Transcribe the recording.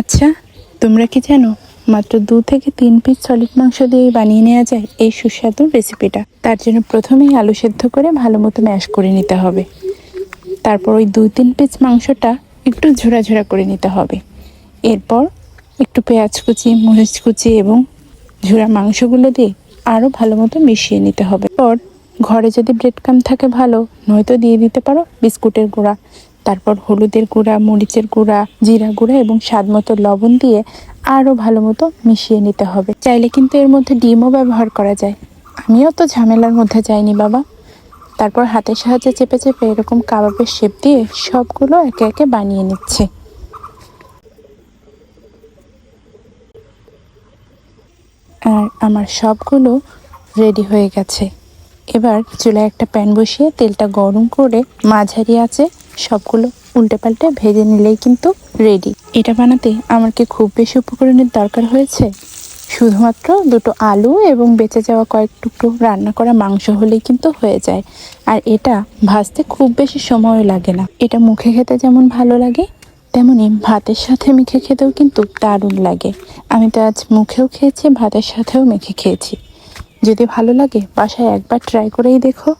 আচ্ছা তোমরা কি জানো, মাত্র দু থেকে তিন পিস সলিড মাংস দিয়ে বানিয়ে নেওয়া যায় এই সুস্বাদু রেসিপিটা তার জন্য প্রথমেই আলু সেদ্ধ করে ভালো মতো ম্যাশ করে নিতে হবে। তারপর ওই দুই তিন পিস মাংসটা একটু ঝোড়া ঝোড়া করে নিতে হবে। এরপর একটু পেঁয়াজ কুচি, মরিচ কুচি এবং ঝোড়া মাংসগুলো দিয়ে আরও ভালো মতো মিশিয়ে নিতে হবে। পর ঘরে যদি ব্রেড ক্রাম থাকে ভালো, নয়তো দিয়ে দিতে পারো বিস্কুটের গুঁড়া। তারপর হলুদের গুঁড়া, মরিচের গুঁড়া, জিরা গুঁড়া এবং স্বাদ মতো লবণ দিয়ে আরও ভালো মতো মিশিয়ে নিতে হবে। চাইলে কিন্তু এর মধ্যে ডিমও ব্যবহার করা যায়। আমিও তো ঝামেলার মধ্যে যাইনি, বাবা। তারপর হাতের সাহায্যে চেপে চেপে এরকম কাবাবের শেপ দিয়ে সবগুলো একে একে বানিয়ে নিচ্ছে। আর আমার সবগুলো রেডি হয়ে গেছে। এবার চুলায় একটা প্যান বসিয়ে তেলটা গরম করে মাঝারি আছে সবগুলো উল্টে পাল্টে ভেজে নিলেই কিন্তু রেডি এটা বানাতে আমার কি খুব বেশি উপকরণের দরকার হয়েছে? শুধুমাত্র দুটো আলু এবং বেঁচে যাওয়া কয়েক টুকরো রান্না করা মাংস হলেই কিন্তু হয়ে যায়। আর এটা ভাজতে খুব বেশি সময়ও লাগে না। এটা মুখে খেতে যেমন ভালো লাগে, তেমনি ভাতের সাথে মেখে খেতেও কিন্তু দারুণ লাগে। আমি তো আজ মুখেও খেয়েছি, ভাতের সাথেও মেখে খেয়েছি। যদি ভালো লাগে, বাসায় একবার ট্রাই করেই দেখো।